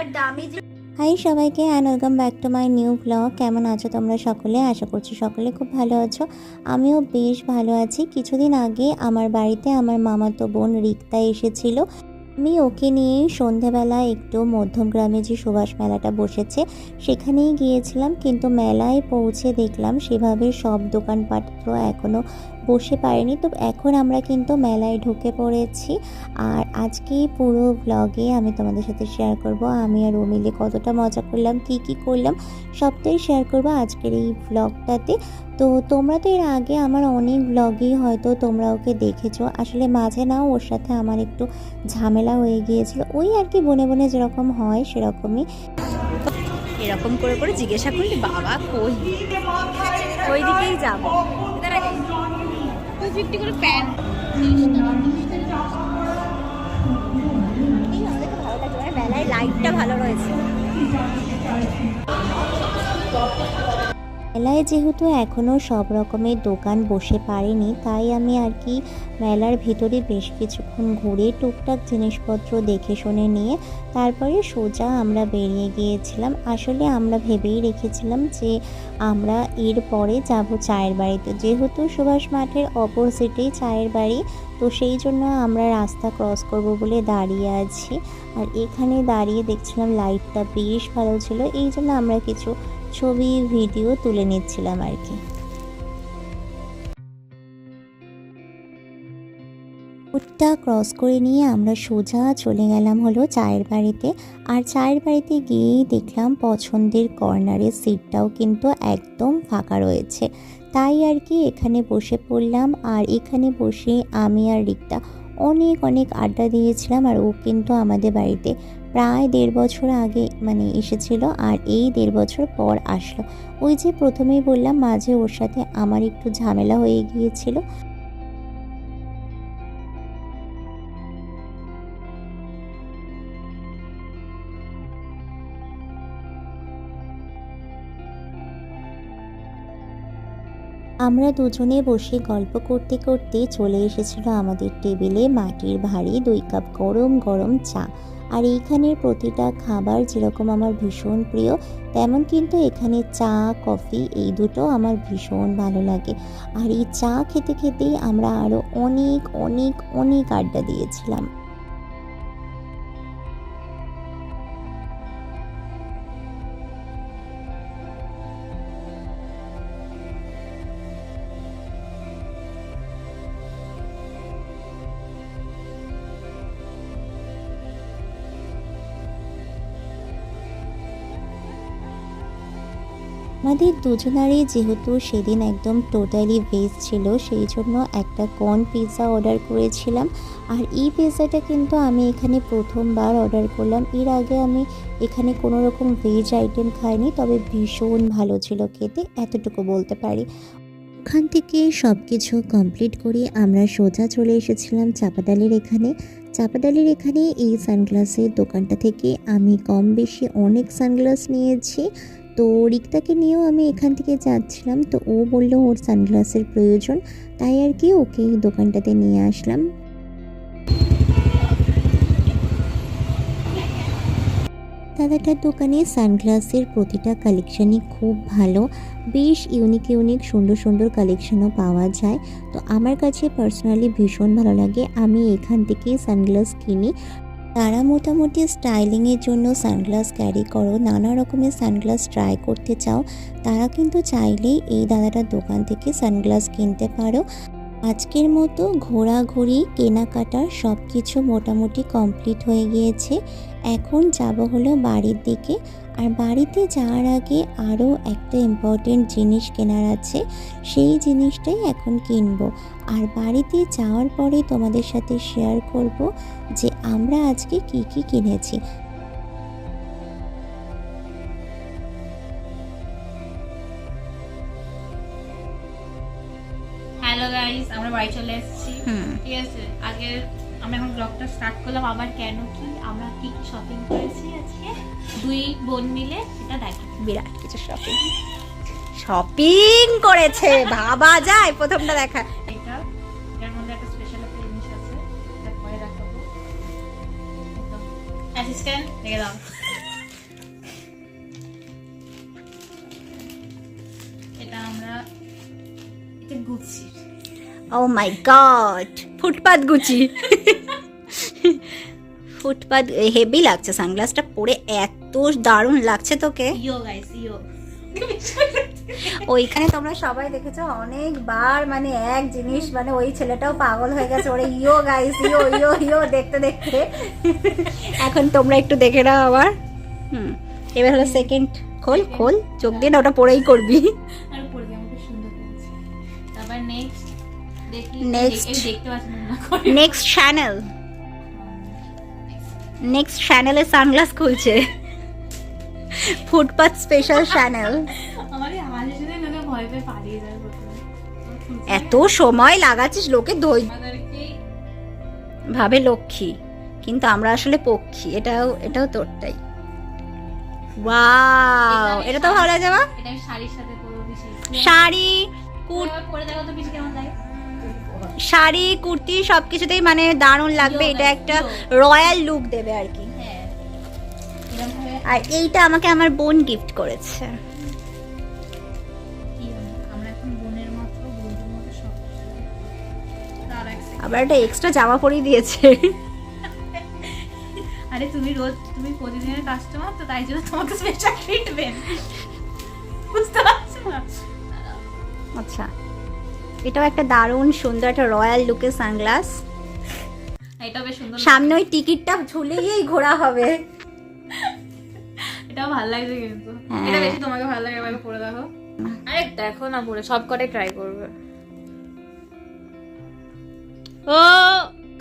আর দামি হাই সবাইকে and welcome back to my new blog কেমন আছো তোমরা সকলে? আশা করছি সকলে খুব ভালো আছো। আমিও বেশ ভালো আছি। কিছুদিন আগে আমার বাড়িতে আমার মামাতো বোন রিক্তা এসেছিল। আমি ওকে নিয়েই সন্ধেবেলা একটু মধ্যমগ্রামে যে সুভাষ মেলাটা বসেছে, সেখানেই গিয়েছিলাম। কিন্তু মেলায় পৌঁছে দেখলাম সেভাবে সব দোকানপাট তো এখনও বসে পারেনি, তো এখন আমরা কিন্তু মেলায় ঢুকে পড়েছি। আর আজকে পুরো ব্লগে আমি তোমাদের সাথে শেয়ার করব। আমি আর ও মিলে কতটা মজা করলাম, কি কি করলাম, সবটাই শেয়ার করব আজকের এই ব্লগটাতে তো তোমরা তো এর আগে আমার অনেক ব্লগেই হয়তো তোমরা ওকে দেখেছ। আসলে মাঝে নাও ওর সাথে আমার একটু ঝামেলা হয়ে গিয়েছিল। ওই আর কি বনে বনে যেরকম হয় সেরকমই। এরকম করে করে জিজ্ঞাসা করলি, বাবা, কই? ওই দিকেই যাব একটি করে লাইটটা ভালো রয়েছে। মেলায় যেহেতু এখনও সব রকমের দোকান বসে পারেনি, তাই আমি আর কি মেলার ভিতরে বেশ কিছুক্ষণ ঘুরে টুকটাক জিনিসপত্র দেখে শুনে নিয়ে তারপরে সোজা আমরা বেরিয়ে গিয়েছিলাম। আসলে আমরা ভেবেই রেখেছিলাম যে আমরা এর পরে যাব চায়ের বাড়িতে। যেহেতু সুভাষ মাঠের অপোজিটেই চায়ের বাড়ি, তো সেই জন্য আমরা রাস্তা ক্রস করব বলে দাঁড়িয়ে আছি। আর এখানে দাঁড়িয়ে দেখছিলাম লাইটটা বেশ ভালো ছিল, এই জন্য আমরা কিছু ছবি ভিডিও তুলে নিচ্ছিলাম আর কি। রোডটা ক্রস করে নিয়ে আমরা সোজা চলে গেলাম হলো চায়ের বাড়িতে। আর চায়ের বাড়িতে গিয়েই দেখলাম পছন্দের কর্নারের সিটটাও কিন্তু একদম ফাঁকা রয়েছে। তাই আর কি এখানে বসে পড়লাম আর এখানে বসে আমি আর রিক্তা অনেক অনেক আড্ডা দিয়েছিলাম আর ও কিন্তু আমাদের বাড়িতে প্রায় দেড় বছর আগে মানে এসেছিল আর এই দেড় বছর পর আসলো। ওই যে প্রথমেই বললাম, মাঝে ওর সাথে আমার একটু ঝামেলা হয়ে গিয়েছিল। আমরা দুজনে বসে গল্প করতে করতে চলে এসেছিল আমাদের টেবিলে মাটির ভারী দুই কাপ গরম গরম চা। আর এইখানের প্রতিটা খাবার যেরকম আমার ভীষণ প্রিয়, তেমন কিন্তু এখানে চা, কফি এই দুটো আমার ভীষণ ভালো লাগে। আর এই চা খেতে খেতেই আমরা আরও অনেক অনেক অনেক আড্ডা দিয়েছিলাম। আমাদের দুজনারই যেহেতু সেদিন একদম টোটালি ভেজ ছিল, সেই জন্য একটা কর্ন পিৎজা অর্ডার করেছিলাম। আর এই পিৎজাটা কিন্তু আমি এখানে প্রথমবার অর্ডার করলাম। এর আগে আমি এখানে কোনো রকম ভেজ আইটেম খাইনি, তবে ভীষণ ভালো ছিল খেতে, এতটুকু বলতে পারি। ওখান থেকে সব কিছু কমপ্লিট করে আমরা সোজা চলে এসেছিলাম চাপাডালির এখানে। চাপাডালির এখানে এই সানগ্লাসের দোকানটা থেকে আমি কম বেশি অনেক সানগ্লাস নিয়েছি। তো রিক্তাকে নিয়েও আমি এখান থেকে যাচ্ছিলাম। তো ও বলল ওর সানগ্লাসের প্রয়োজন, তাই আর কি ওকে দোকানটাতে নিয়ে আসলাম। দাদাটার দোকানে সানগ্লাসের প্রতিটা কালেকশনই খুব ভালো। বেশ ইউনিক ইউনিক সুন্দর সুন্দর কালেকশানও পাওয়া যায়। তো আমার কাছে পার্সোনালি ভীষণ ভালো লাগে। আমি এখান থেকেই সানগ্লাস কিনি। তারা মোটামুটি স্টাইলিংয়ের জন্য সানগ্লাস ক্যারি করো, নানা রকমের সানগ্লাস ট্রাই করতে চাও। তারা কিন্তু চাইলেই এই দাদাটার দোকান থেকে সানগ্লাস কিনতে পারো। আজকের মতো ঘোরাঘুরি, কেনাকাটার সব কিছু মোটামুটি কমপ্লিট হয়ে গিয়েছে। এখন যাব হলো বাড়ির দিকে। আর বাড়িতে যাওয়ার আগে আরও একটা ইম্পর্টেন্ট জিনিস কেনার আছে, সেই জিনিসটাই এখন কিনবো। আর বাড়িতে যাওয়ার পরে তোমাদের সাথে শেয়ার করব যে আমরা আজকে কি কি কিনেছি। হ্যালো গাইস আমরা বাড়ি চলে এসেছি। ঠিক আছে আগে আমি এখন ব্লগটা স্টার্ট করলাম আবার কেন কি আমরা কি কি শপিং করেছি আজকে? দুই বোন মিলে সেটা দেখি বিরাট কিছু শপিং শপিং করেছে ভাবা যায় প্রথমটা দেখা। এটা এর মধ্যে একটা স্পেশাল একটা জিনিস আছে এটা পরে রাখব অ্যাসিস্ট্যান্ট রেখে দাও। এটা আমরা এটা গুছিয়ে ও my god footpath Gucci. Footpath heavy লাগছে সানগ্লাসটা পরে এত দারুণ লাগছে তোকে। ইয়ো গাইস ইয়ো ওইখানে তোমরা সবাই দেখেছ অনেকবার মানে এক জিনিস মানে ওই ছেলেটাও পাগল হয়ে গেছে ওরে ইয়ো গাইস ইয়ো ইয়ো ইয়ো দেখতে দেখতে। এখন তোমরা একটু দেখে নাও আবার। হুম এবার হলো সেকেন্ড খোল খোল চোখ দিয়ে না ওটা পরেই করবি। আর পরে আমাকে সুন্দর লাগছে। তারপর নেক্সট দেখি Next. এই দেখতে পাচ্ছি না করে। নেক্সট চ্যানেল নেক্সট চ্যানেলে সানগ্লাস খুলছে। ফুটপাথ স্পেশাল চ্যানেল এত সময় লাগাচ্ছিস লোকে আমাদেরকে ভাবে লক্ষ্মী কিন্তু আমরা আসলে পক্ষী। এটাও এটাও তোরটাই। ওয়াও এটা তো ভালো লাগে শাড়ির সাথে শাড়ি কুর এবার পরে দেখো তো বেশি কেমন লাগে। শাড়ি কুর্তি সব কিছুতেই মানে দারুণ লাগবে। এটা একটা রয়্যাল লুক দেবে আর কি। হ্যাঁ। আর এইটা আমাকে আমার বোন গিফট করেছে। আবার একটা এক্সট্রা জামা পরিয়ে দিয়েছে। আরে তুমি রোজ তুমি প্রতিদিনের কাস্টমার তো তাই জন্য তোমাকে স্পেশাল ট্রিটমেন্ট বুঝতে পারছ না? আচ্ছা। এটাও একটা দারুণ সুন্দর একটা রয়্যাল লুকের সানগ্লাস। এটা বেশ সুন্দর সামনে ওই টিকিটটা ঝুলিয়েই ঘোরা হবে। এটাও ভালো লাগছে কিন্তু। হ্যাঁ। এটা বেশি তোমাকে ভালো লাগে এবার পরে দেখো আরে দেখো না পরে সব কটাই ট্রাই করবে। ও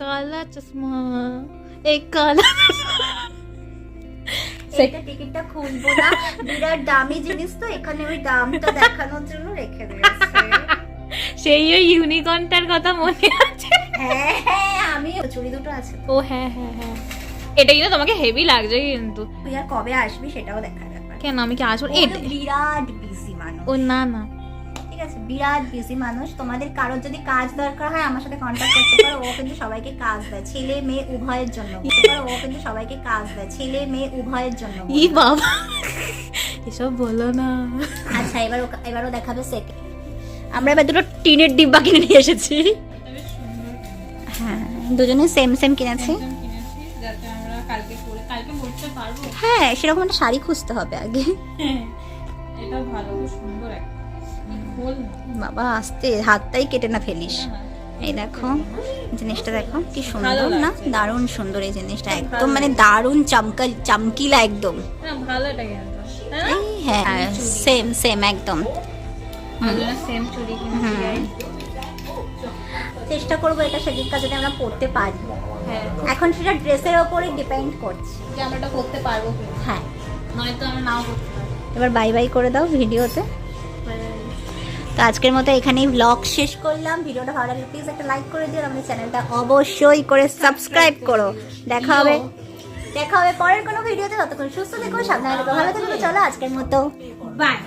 কালা চশমা। এই কালা সেটা টিকিটটা খুলবো না। বিরাট দামি জিনিস তো এখানে ওই দামটা দেখানোর জন্য রেখে দিয়েছে। সেই ওই ইউনিকর্নটার কথা মনে আছে? হ্যাঁ হ্যাঁ আমি চুড়ি দুটো আছে ও হ্যাঁ হ্যাঁ হ্যাঁ। এটা কিন্তু তোমাকে হেভি লাগছে কিন্তু। তুই আর কবে আসবি সেটাও দেখা ব্যাপার। কেন আমি কি আসব? বিরাট বিজি মানুষ। ও না না। ঠিক আছে বিরাট বিজি মানুষ। তোমাদের কারোর যদি কাজ দরকার হয় আমার সাথে কন্ট্যাক্ট করতে পারো। ও কিন্তু সবাইকে কাজ দেয়। ছেলে মেয়ে উভয়ের জন্য ও কিন্তু সবাইকে কাজ দেয়। ছেলে মেয়ে উভয়ের জন্য ই বাবা। এসব বলো না। আচ্ছা এবার এবারও দেখাবে সেকেন্ড আমরা এবার দুটো টিনের ডিব্বা কিনে নিয়ে এসেছি। হ্যাঁ দুজনে সেম সেম কিনেছি। হ্যাঁ সেরকম একটা শাড়ি খুঁজতে হবে আগে। বাবা আসতে হাতটাই কেটে না ফেলিস। এই দেখো জিনিসটা দেখো কি সুন্দর না? দারুণ সুন্দর এই জিনিসটা একদম মানে দারুণ চমকাল চমকিলা একদম। হ্যাঁ সেম সেম একদম। দুজনে সেম চুড়ি চেষ্টা করব এটা সেদিনকার যদি আমরা পড়তে পারি। হ্যাঁ। এখন সেটা ড্রেসের ওপরে ডিপেন্ড করছে। যে আমরা এটা করতে পারব হ্যাঁ। নয়তো আমরা নাও করতে এবার বাই বাই করে দাও ভিডিওতে। তো আজকের মতো এখানেই ব্লগ শেষ করলাম। ভিডিওটা ভালো লাগলে প্লিজ একটা লাইক করে দিও আমাদের চ্যানেলটা অবশ্যই করে সাবস্ক্রাইব করো। দেখা হবে। দেখা হবে পরের কোনো ভিডিওতে। ততক্ষণ সুস্থ থেকো সাবধানে থেকো ভালো থেকো। চলো আজকের মতো। বাই